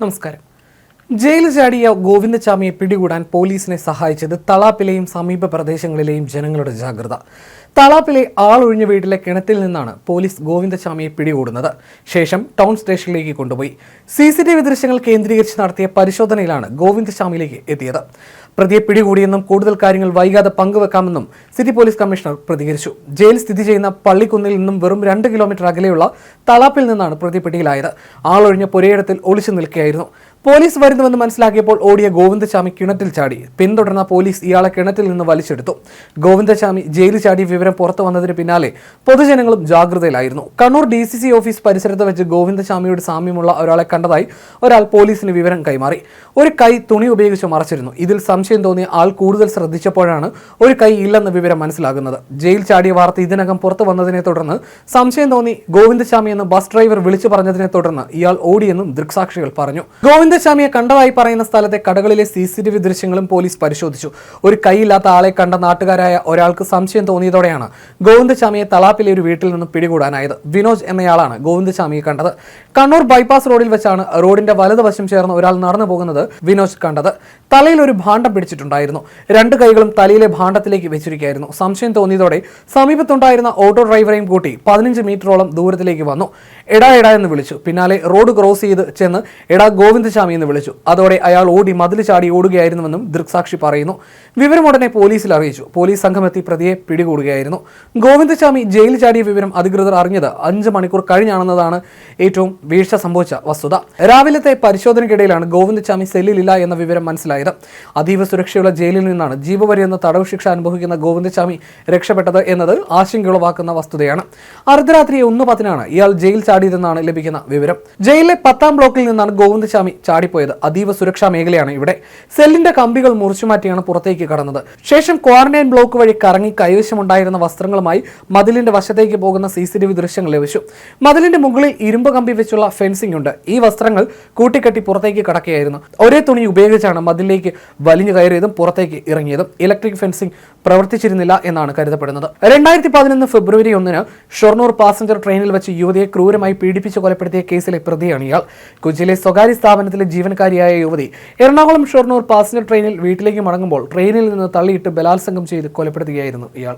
നമസ്കാരം. ജയിൽ ചാടിയ ഗോവിന്ദചാമിയെ പിടികൂടാൻ പോലീസിനെ സഹായിച്ചത് തളാപ്പിലെയും സമീപ പ്രദേശങ്ങളിലെയും ജനങ്ങളുടെ ജാഗ്രത. തളാപ്പിലെ ആളൊഴിഞ്ഞ വീട്ടിലെ കിണറ്റിൽ നിന്നാണ് പോലീസ് ഗോവിന്ദചാമിയെ പിടികൂടുന്നത്. ശേഷം ടൗൺ സ്റ്റേഷനിലേക്ക് കൊണ്ടുപോയി. സി സി ടി വി ദൃശ്യങ്ങൾ കേന്ദ്രീകരിച്ച് നടത്തിയ പരിശോധനയിലാണ് ഗോവിന്ദചാമിയിലേക്ക് എത്തിയത്. പ്രതിയെ പിടികൂടിയെന്നും കൂടുതൽ കാര്യങ്ങൾ വൈകാതെ പങ്കുവെക്കാമെന്നും സിറ്റി പോലീസ് കമ്മീഷണർ പ്രതികരിച്ചു. ജയിൽ സ്ഥിതി ചെയ്യുന്ന പള്ളിക്കുന്നിൽ നിന്നും വെറും രണ്ട് കിലോമീറ്റർ അകലെയുള്ള തളാപ്പിൽ നിന്നാണ് പ്രതി പിടിയിലായത്. ആളൊഴിഞ്ഞ പുരയിടത്തിൽ ഒളിച്ചു നിൽക്കുകയായിരുന്നു. പോലീസ് വരുന്നുവെന്ന് മനസ്സിലാക്കിയപ്പോൾ ഓടിയ ഗോവിന്ദചാമി കിണറ്റിൽ ചാടി. പിന്തുടർന്ന പോലീസ് ഇയാളെ കിണറ്റിൽ നിന്ന് വലിച്ചെടുത്തു. ഗോവിന്ദചാമി ജയിലിൽ ചാടി വിവരം പുറത്തു വന്നതിന് പിന്നാലെ പൊതുജനങ്ങളും ജാഗ്രതയിലായിരുന്നു. Kannur D C C office പരിസരത്ത് വെച്ച് ഗോവിന്ദചാമിയോട് സാമ്യമുള്ള ഒരാളെ കണ്ടതായി ഒരാൾ പോലീസിന് വിവരം കൈമാറി. ഒരു കൈ തുണി ഉപയോഗിച്ച് മറച്ചിരുന്നു. ഇതിൽ സംശയം തോന്നിയ ആൾ കൂടുതൽ ശ്രദ്ധിച്ചപ്പോഴാണ് ഒരു കൈ ഇല്ലെന്ന വിവരം മനസ്സിലാകുന്നത്. ജയിൽ ചാടിയ വാർത്ത ഇതിനകം പുറത്തു വന്നതിനെ തുടർന്ന് സംശയം തോന്നി ഗോവിന്ദചാമി എന്ന് ബസ് ഡ്രൈവർ വിളിച്ചു പറഞ്ഞതിനെ തുടർന്ന് ഇയാൾ ഓടിയെന്നും ദൃക്സാക്ഷികൾ പറഞ്ഞു. ഗോവിന്ദചാമിയെ കണ്ടതായി പറയുന്ന സ്ഥലത്തെ കടകളിലെ സി സി ടി വി ദൃശ്യങ്ങളും പോലീസ് പരിശോധിച്ചു ഒരു കൈയില്ലാത്ത ആളെ കണ്ട നാട്ടുകാരായ ഒരാൾക്ക് സംശയം തോന്നിയതോടെയാണ് ഗോവിന്ദശാമിയെ തളാപ്പിലെ ഒരു വീട്ടിൽ നിന്നും പിടികൂടാനായത് വിനോജ് എന്നയാളാണ് ഗോവിന്ദശാമിയെ കണ്ടത് കണ്ണൂർ ബൈപ്പാസ് റോഡിൽ വെച്ചാണ് റോഡിന്റെ വലതുവശം ചേർന്ന് ഒരാൾ നടന്നു പോകുന്നത് വിനോജ് കണ്ടത് തലയിൽ ഒരു ഭാണ്ഡം പിടിച്ചിട്ടുണ്ടായിരുന്നു രണ്ട് കൈകളും തലയിലെ ഭാണ്ഡത്തിലേക്ക് വെച്ചിരിക്കുകയായിരുന്നു സംശയം തോന്നിയതോടെ സമീപത്തുണ്ടായിരുന്ന ഓട്ടോ ഡ്രൈവറെയും കൂട്ടി പതിനഞ്ച് മീറ്ററോളം ദൂരത്തിലേക്ക് വന്നു എടാ എടാ എന്ന് വിളിച്ചു പിന്നാലെ റോഡ് ക്രോസ് ചെയ്ത് ചെന്ന് എടാ ഗോവിന്ദസ്വാമി എന്ന് വിളിച്ചു. അതോടെ അയാൾ ഓടി മതിൽ ചാടി ഓടുകയായിരുന്നുവെന്നും ദൃക്സാക്ഷി പറയുന്നു. വിവരം ഉടനെ പോലീസിൽ അറിയിച്ചു. പോലീസ് സംഘമെത്തി പ്രതിയെ പിടികൂടുകയായിരുന്നു. ഗോവിന്ദസ്വാമി ജയിലിൽ ചാടിയ വിവരം അധികൃതർ അറിഞ്ഞത് അഞ്ച് മണിക്കൂർ കഴിഞ്ഞാണെന്നതാണ് ഏറ്റവും വീഴ്ച സംഭവിച്ച വസ്തുത. രാവിലത്തെ പരിശോധനയ്ക്കിടയിലാണ് ഗോവിന്ദസ്വാമി സെല്ലിലില്ല എന്ന വിവരം മനസ്സിലായത്. അതീവ സുരക്ഷയുള്ള ജയിലിൽ നിന്നാണ് ജീവപര്യന്തം തടവ് ശിക്ഷ അനുഭവിക്കുന്ന ഗോവിന്ദസ്വാമി രക്ഷപ്പെട്ടത് എന്നത് ആശങ്കയുളവാക്കുന്ന വസ്തുതയാണ്. അർദ്ധരാത്രി ഒന്ന് പത്തിനാണ് ഇയാൾ ജയിൽ ചാടിയതെന്നാണ് ലഭിക്കുന്ന വിവരം. ജയിലിലെ പത്താം ബ്ലോക്കിൽ നിന്നാണ് ഗോവിന്ദസ്വാമി ചാടിപ്പോയത് അതീവ സുരക്ഷാ മേഖലയാണ് ഇവിടെ. സെല്ലിന്റെ കമ്പികൾ മുറിച്ചു മാറ്റിയാണ് പുറത്തേക്ക് കടന്നത്. ശേഷം ക്വാറന്റൈൻ ബ്ലോക്ക് വഴി കറങ്ങി കൈവശമുണ്ടായിരുന്ന വസ്ത്രങ്ങളുമായി മതിലിന്റെ വശത്തേക്ക് പോകുന്ന സി സി ടി വി ദൃശ്യങ്ങൾ ലഭിച്ചു. മതിലിന്റെ മുകളിൽ ഇരുമ്പ് കമ്പി വെച്ചുള്ള ഫെൻസിംഗ് ഉണ്ട്. ഈ വസ്ത്രങ്ങൾ കൂട്ടിക്കെട്ടി പുറത്തേക്ക് കടക്കുകയായിരുന്നു. ഒരേ തുണി ഉപയോഗിച്ചാണ് മതിലേക്ക് വലിഞ്ഞു കയറിയതും പുറത്തേക്ക് ഇറങ്ങിയതും. ഇലക്ട്രിക് ഫെൻസിംഗ് പ്രവർത്തിച്ചിരുന്നില്ല എന്നാണ് കരുതപ്പെടുന്നത്. രണ്ടായിരത്തി പതിനൊന്ന് ഫെബ്രുവരി ഒന്നിന് ഷൊർണൂർ പാസഞ്ചർ ട്രെയിനിൽ വെച്ച് യുവതിയെ ക്രൂരമായി പീഡിപ്പിച്ച് കൊലപ്പെടുത്തിയ കേസിലെ പ്രതിയാണ് ഇയാൾ. കൊച്ചിയിലെ സ്വകാര്യ സ്ഥാപനത്തിലെ ജീവനക്കാരിയായ യുവതി. എറണാകുളം ഷൊർണൂർ പാസഞ്ചർ ട്രെയിനിൽ വീട്ടിലേക്ക് മടങ്ങുമ്പോൾ ട്രെയിനിൽ നിന്ന് തള്ളിയിട്ട് ബലാത്സംഗം ചെയ്ത് കൊലപ്പെടുത്തുകയായിരുന്നു ഇയാൾ.